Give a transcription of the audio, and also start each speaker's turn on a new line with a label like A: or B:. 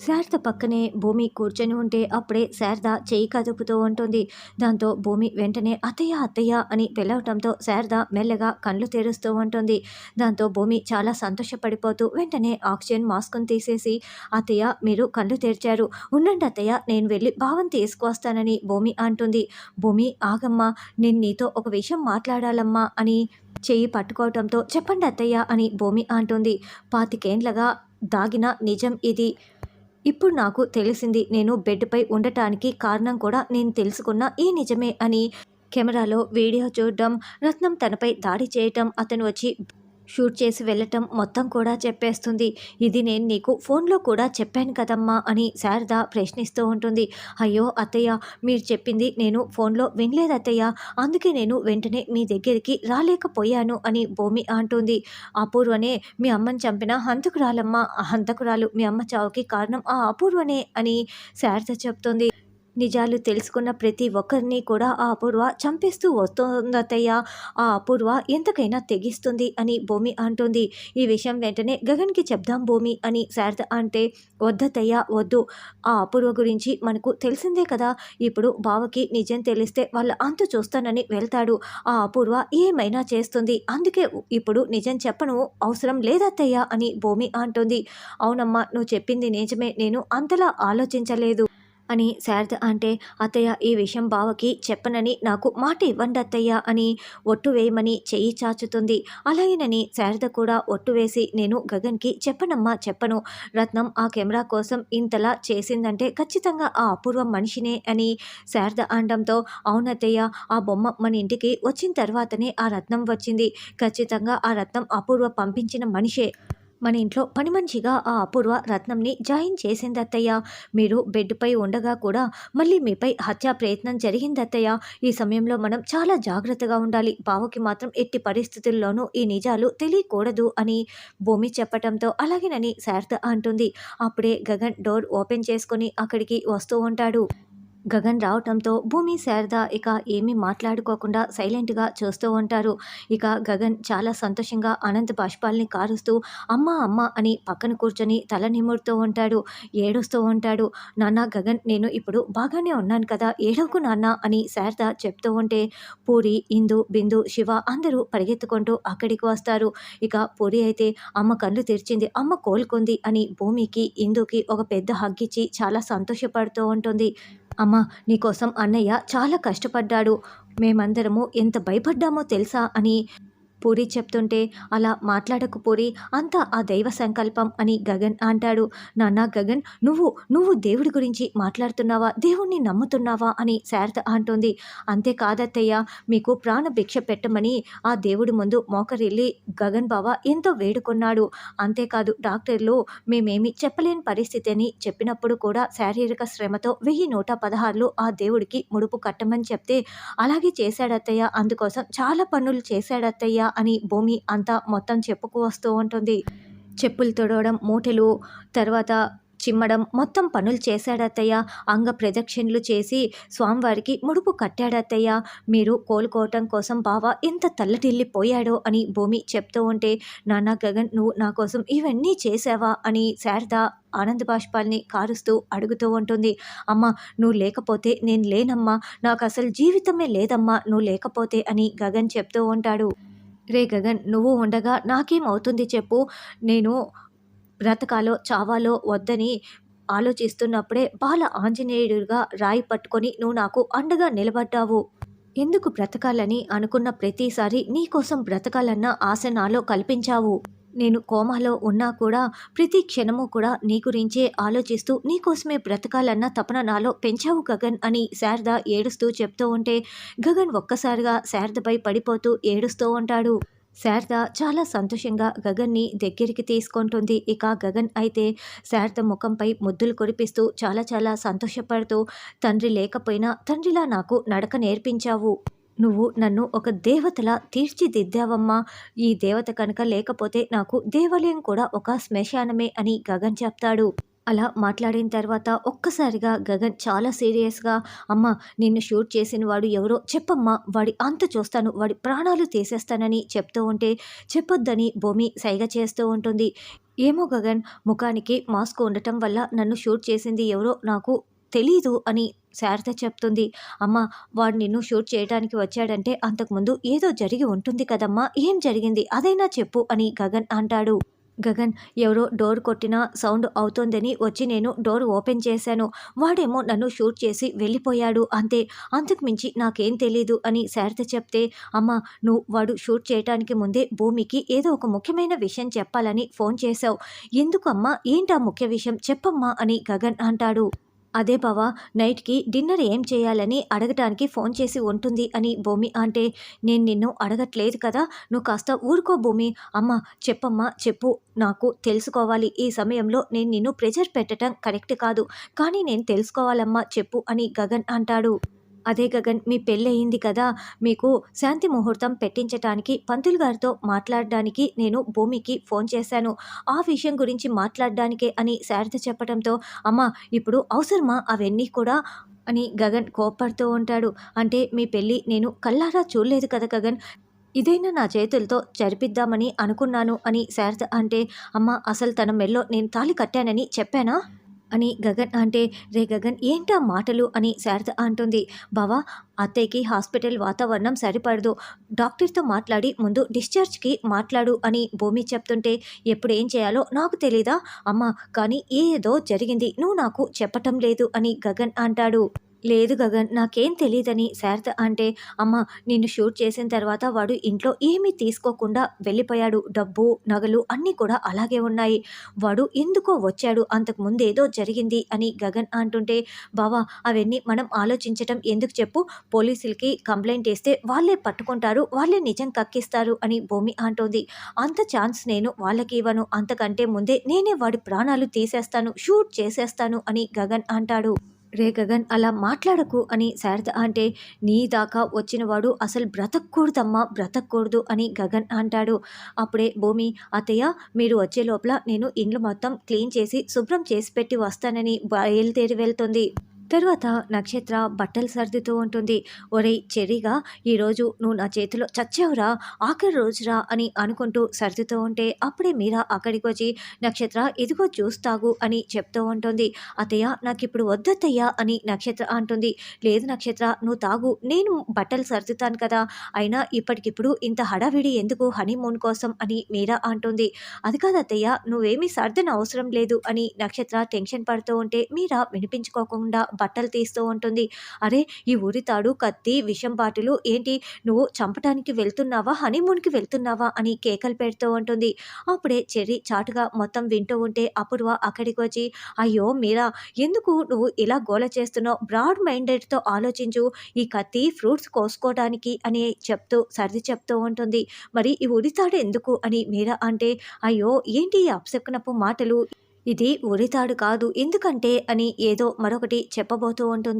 A: శారద పక్కనే భూమి కూర్చొని ఉంటే అప్పుడే శారద చేయి కదుపుతూ ఉంటుంది. దాంతో భూమి వెంటనే అత్తయ్య అత్తయ్య అని పిలవటంతో శారద మెల్లగా కళ్ళు తెరుస్తూ ఉంటుంది. దాంతో భూమి చాలా సంతోషపడిపోతూ వెంటనే ఆక్సిజన్ మాస్క్ను తీసేసి అత్తయ్య మీరు కళ్ళు తెరిచారు. ఉండండి అత్తయ్య నేను వెళ్ళి భావం తీసుకువస్తానని భూమి అంటుంది. భూమి ఆగమ్మా నేను నీతో ఒక విషయం మాట్లాడాలమ్మా అని చెయ్యి పట్టుకోవటంతో చెప్పండి అత్తయ్య అని భూమి అంటుంది. పాతికేండ్లగా దాగిన నిజం ఇది. ఇప్పుడు నాకు తెలిసింది నేను బెడ్పై ఉండటానికి కారణం కూడా నేను తెలుసుకున్న ఈ నిజమే అని. కెమెరాలో వీడియో చూడడం రత్నం తనపై దాడి చేయటం అతను వచ్చి షూట్ చేసి వెళ్ళటం మొత్తం కూడా చెప్పేస్తుంది. ఇది నేను నీకు ఫోన్లో కూడా చెప్పాను కదమ్మా అని శారద ప్రశ్నిస్తూ ఉంటుంది. అయ్యో అత్తయ్య మీరు చెప్పింది నేను ఫోన్లో వినలేదు అత్తయ్య. అందుకే నేను వెంటనే మీ దగ్గరికి రాలేకపోయాను అని భూమి అంటుంది. అపూర్వనే మీ అమ్మని చంపిన హంతకురాలమ్మ. హంతకురాలు మీ అమ్మ చావుకి కారణం ఆ అపూర్వనే అని శారద చెప్తుంది. నిజాలు తెలుసుకున్న ప్రతి ఒక్కరిని కూడా ఆ అపూర్వ చంపేస్తూ వస్తుందతయ్య ఆ అపూర్వ ఎంతకైనా తెగిస్తుంది అని భూమి అంటుంది. ఈ విషయం వెంటనే గగన్కి చెప్దాం భూమి అని శారద అంటే వద్దతయ్య వద్దు. ఆ అపూర్వ గురించి మనకు తెలిసిందే కదా. ఇప్పుడు బావకి నిజం తెలిస్తే వాళ్ళ అంతు చూస్తానని వెళ్తాడు. ఆ అపూర్వ ఏమైనా చేస్తుంది? అందుకే ఇప్పుడు నిజం చెప్పను అవసరం లేదత్తయ్య అని భూమి అంటుంది. అవునమ్మా నువ్వు చెప్పింది నిజమే. నేను అంతలా ఆలోచించలేదు. అని శారద అంటే అత్తయ్య ఈ విషయం బావకి చెప్పనని నాకు మాట ఇవ్వండి అత్తయ్య అని ఒట్టు వేయమని చెయ్యి చాచుతుంది. అలాగేనని శారద కూడా ఒట్టు వేసి నేను గగన్కి చెప్పనమ్మా చెప్పను. రత్నం ఆ కెమెరా కోసం ఇంతలా చేసిందంటే ఖచ్చితంగా ఆ అపూర్వ మనిషినే అని శారద అనడంతో అవునత్తయ్య ఆ బొమ్మ మన ఇంటికి వచ్చిన తర్వాతనే ఆ రత్నం వచ్చింది. ఖచ్చితంగా ఆ రత్నం అపూర్వ పంపించిన మనిషే. మన ఇంట్లో పని మనిషిగా ఆ అపూర్వ రత్నంని జాయిన్ చేసింది అత్తయ్య. మీరు బెడ్పై ఉండగా కూడా మళ్ళీ మీపై హత్యా ప్రయత్నం జరిగింది అత్తయ్య. ఈ సమయంలో మనం చాలా జాగ్రత్తగా ఉండాలి. బావకి మాత్రం ఎట్టి పరిస్థితుల్లోనూ ఈ నిజాలు తెలియకూడదు అని భూమి చెప్పటంతో అలాగేనని శారద అంటుంది. అప్పుడే గగన్ డోర్ ఓపెన్ చేసుకొని అక్కడికి వస్తూ ఉంటాడు. గగన్ రావటంతో భూమి శారద ఇక ఏమీ మాట్లాడుకోకుండా సైలెంట్గా చూస్తూ ఉంటారు. ఇక గగన్ చాలా సంతోషంగా అనంత బాష్పాల్ని కారుస్తూ అమ్మ అమ్మ అని పక్కన కూర్చొని తల నిమురుతూ ఉంటాడు ఏడుస్తూ ఉంటాడు. నాన్న గగన్ నేను ఇప్పుడు బాగానే ఉన్నాను కదా ఏడవకు నాన్న అని శారద చెప్తూ ఉంటే పూరి ఇందు బిందు శివ అందరూ పరిగెత్తుకుంటూ అక్కడికి వస్తారు. ఇక పూరి అయితే అమ్మ కళ్ళు తెరిచింది అమ్మ కోలుకుంది అని భూమికి ఇందుకి ఒక పెద్ద హగ్గిచ్చి చాలా సంతోషపడుతూ ఉంటుంది. అమ్మ నీకోసం అన్నయ్య చాలా కష్టపడ్డాడు. మేమందరము ఎంత భయపడ్డామో తెలుసా అని పూరి చెప్తుంటే అలా మాట్లాడకు పూరి అంతా ఆ దైవ సంకల్పం అని గగన్ అంటాడు. నాన్న గగన్ నువ్వు నువ్వు దేవుడి గురించి మాట్లాడుతున్నావా? దేవుణ్ణి నమ్ముతున్నావా? అని శారద అంటుంది. అంతేకాదత్తయ్య మీకు ప్రాణ భిక్ష పెట్టమని ఆ దేవుడి ముందు మోకరిల్లి గగన్ బావ ఎంతో వేడుకున్నాడు. అంతేకాదు డాక్టర్లు మేమేమి చెప్పలేని పరిస్థితి అని చెప్పినప్పుడు కూడా శారీరక శ్రమతో వెయ్యి నూట పదహారులు ఆ దేవుడికి ముడుపు కట్టమని చెప్తే అలాగే చేశాడత్తయ్య అందుకోసం చాలా పనులు చేశాడత్తయ్య అని భూమి అంతా మొత్తం చెప్పుకు వస్తూ ఉంటుంది. చెప్పులు తొడవడం మూటలు తర్వాత చిమ్మడం మొత్తం పనులు చేశాడత్తయ్య. అంగ ప్రదక్షిణలు చేసి స్వామివారికి ముడుపు కట్టాడత్తయ్య. మీరు కోలుకోవటం కోసం బావ ఎంత తల్లటిల్లిపోయాడో అని భూమి చెప్తూ ఉంటే నాన్న గగన్ నువ్వు నా కోసం ఇవన్నీ చేసావా అని శారద ఆనంద బాష్పాల్ని కారుస్తూ అడుగుతూ ఉంటుంది. అమ్మ నువ్వు లేకపోతే నేను లేనమ్మా. నాకు అసలు జీవితమే లేదమ్మా. నువ్వు లేకపోతే అని గగన్ చెప్తూ ఉంటాడు. రే గగన్ నువ్వు ఉండగా నాకేమవుతుంది చెప్పు. నేను బ్రతకాలో చావాలో వద్దని ఆలోచిస్తున్నప్పుడే బాల ఆంజనేయుడిగా రాయి పట్టుకొని నువ్వు నాకు అండగా నిలబడ్డావు. ఎందుకు బ్రతకాలని అనుకున్న ప్రతిసారి నీకోసం బ్రతకాలన్న ఆశ నాలో కల్పించావు. నేను కోమాలో ఉన్నా కూడా ప్రతి క్షణము కూడా నీ గురించే ఆలోచిస్తూ నీకోసమే బ్రతకాలన్న తపన నాలో పెంచావు గగన్ అని శారద ఏడుస్తూ చెప్తూ ఉంటే గగన్ ఒక్కసారిగా శారదపై పడిపోతూ ఏడుస్తూ ఉంటాడు. శారద చాలా సంతోషంగా గగన్ని దగ్గరికి తీసుకుంటుంది. ఇక గగన్ అయితే శారద ముఖంపై ముద్దులు కురిపిస్తూ చాలా చాలా సంతోషపడుతూ తండ్రి లేకపోయినా తండ్రిలా నాకు నడక నేర్పించావు. నువ్వు నన్ను ఒక దేవతలా తీర్చిదిద్దావమ్మా. ఈ దేవత కనుక లేకపోతే నాకు దేవాలయం కూడా ఒక శ్మశానమే అని గగన్ చెప్తాడు. అలా మాట్లాడిన తర్వాత ఒక్కసారిగా గగన్ చాలా సీరియస్గా అమ్మ నిన్ను షూట్ చేసిన వాడు ఎవరో చెప్పమ్మా వాడి అంత చూస్తాను వాడి ప్రాణాలు తీసేస్తానని చెప్తూ ఉంటే చెప్పొద్దని భూమి సైగ చేస్తూ ఉంటుంది. ఏమో గగన్ ముఖానికి మాస్క్ ఉండటం వల్ల నన్ను షూట్ చేసింది ఎవరో నాకు తెలీదు అని శారద చెప్తుంది అమ్మ వాడు నిన్ను షూట్ చేయడానికి వచ్చాడంటే అంతకుముందు ఏదో జరిగి ఉంటుంది కదమ్మా ఏం జరిగింది అదైనా చెప్పు అని గగన్ అంటాడు. గగన్ ఎవరో డోర్ కొట్టిన సౌండ్ అవుతోందని వచ్చి నేను డోర్ ఓపెన్ చేశాను వాడేమో నన్ను షూట్ చేసి వెళ్ళిపోయాడు అంతే అంతకు మించి నాకేం తెలీదు అని శారద చెప్తే అమ్మ నువ్వు వాడు షూట్ చేయడానికి ముందే భూమికి ఏదో ఒక ముఖ్యమైన విషయం చెప్పాలని ఫోన్ చేశావు ఎందుకమ్మా ఏంటా ముఖ్య విషయం చెప్పమ్మా అని గగన్ అంటాడు. అదే బావా నైట్కి డిన్నర్ ఏం చేయాలని అడగటానికి ఫోన్ చేసి ఉంటుంది అని భూమి అంటే నేను నిన్ను అడగట్లేదు కదా నువ్వు కాస్త ఊరుకో భూమి. అమ్మ చెప్పమ్మా చెప్పు. నాకు తెలుసుకోవాలి. ఈ సమయంలో నేను నిన్ను ప్రెజర్ పెట్టడం కరెక్ట్ కాదు. కానీ నేను తెలుసుకోవాలమ్మా చెప్పు అని గగన్ అంటాడు. అదే గగన్ మీ పెళ్ళయింది కదా. మీకు శాంతి ముహూర్తం పెట్టించటానికి పంతులు గారితో మాట్లాడడానికి నేను భూమికి ఫోన్ చేశాను. ఆ విషయం గురించి మాట్లాడడానికే అని శారద చెప్పడంతో అమ్మ ఇప్పుడు అవసరమా అవన్నీ కూడా? అని గగన్ కోప్పడుతూ ఉంటాడు. అంటే మీ పెళ్ళి నేను కళ్ళారా చూడలేదు కదా గగన్. ఇదైనా నా చేతులతో జరిపిద్దామని అనుకున్నాను అని శారద అంటే అమ్మ అసలు తన మెల్లో నేను తాళి కట్టానని చెప్పానా? అని గగన్ అంటే రే గగన్ ఏంటా మాటలు? అని శారద అంటుంది. బావా అత్తయ్యకి హాస్పిటల్ వాతావరణం సరిపడదు. డాక్టర్తో మాట్లాడి ముందు డిశ్చార్జ్కి మాట్లాడు అని భూమి చెప్తుంటే ఎప్పుడు ఏం చేయాలో నాకు తెలీదా? అమ్మ కానీ ఏదో జరిగింది. నువ్వు నాకు చెప్పటం లేదు అని గగన్ అంటాడు. లేదు గగన్ నాకేం తెలియదని శారద అంటే అమ్మ నిన్ను షూట్ చేసిన తర్వాత వాడు ఇంట్లో ఏమీ తీసుకోకుండా వెళ్ళిపోయాడు. డబ్బు నగలు అన్నీ కూడా అలాగే ఉన్నాయి. వాడు ఎందుకో వచ్చాడు. అంతకుముందు ఏదో జరిగింది అని గగన్ అంటుంటే బావా అవన్నీ మనం ఆలోచించటం ఎందుకు చెప్పు? పోలీసులకి కంప్లైంట్ వేస్తే వాళ్ళే పట్టుకుంటారు వాళ్ళే నిజం కక్కిస్తారు అని భూమి అంటోంది. అంత ఛాన్స్ నేను వాళ్ళకి ఇవ్వను. అంతకంటే ముందే నేనే వాడి ప్రాణాలు తీసేస్తాను షూట్ చేసేస్తాను అని గగన్ అంటాడు. రే గగన్ అలా మాట్లాడకు అని శారద అంటే నీ దాకా వచ్చినవాడు అసలు బ్రతకూడదమ్మా బ్రతకూడదు అని గగన్ అంటాడు. అప్పుడే భూమి అత్తయ్య మీరు వచ్చే లోపల నేను ఇండ్లు మొత్తం క్లీన్ చేసి శుభ్రం చేసి పెట్టి వస్తానని బయలుదేరి వెళ్తుంది. తరువాత నక్షత్ర బట్టలు సర్దుతూ ఉంటుంది. ఒరే చెరిగా ఈరోజు నువ్వు నా చేతిలో చచ్చావురా ఆఖరి రోజురా అని అనుకుంటూ సర్దుతూ ఉంటే అప్పుడే మీరా అక్కడికి వచ్చి నక్షత్ర ఇదిగో చూస్తాగు అని చెప్తూ ఉంటుంది. అతయ్య నాకు ఇప్పుడు వద్దత్తయ్యా అని నక్షత్ర అంటుంది. లేదు నక్షత్ర నువ్వు తాగు నేను బట్టలు సర్దుతాను కదా అయినా ఇప్పటికిప్పుడు ఇంత హడావిడి ఎందుకు హనీమూన్ కోసం అని మీరా అంటుంది. అది కాదు అత్తయ్య నువ్వేమీ సర్దన అవసరం లేదు అని నక్షత్ర టెన్షన్ పడుతూ ఉంటే మీరా వినిపించుకోకుండా బట్టలు తీస్తూ ఉంటుంది. అరే ఈ ఉరితాడు కత్తి విషం బాటిలు ఏంటి? నువ్వు చంపటానికి వెళ్తున్నావా? హనీమూన్కి వెళ్తున్నావా? అని కేకలు పెడుతూ ఉంటుంది. అప్పుడే చెర్రీ చాటుగా మొత్తం వింటూ ఉంటే అపూర్వ అక్కడికి వచ్చి అయ్యో మీరా ఎందుకు నువ్వు ఇలా గోల చేస్తున్నావు? బ్రాడ్ మైండెడ్తో ఆలోచించు. ఈ కత్తి ఫ్రూట్స్ కోసుకోవడానికి అని చెప్తూ సర్ది చెప్తూ ఉంటుంది. మరి ఈ ఉరితాడు ఎందుకు? అని మీరా అంటే అయ్యో ఏంటి ఈ అప్సెక్కనపు మాటలు? ఇది ఉరితాడు కాదు. ఎందుకంటే అని ఏదో మరొకటి చెప్పబోతూ ఉంటుంది.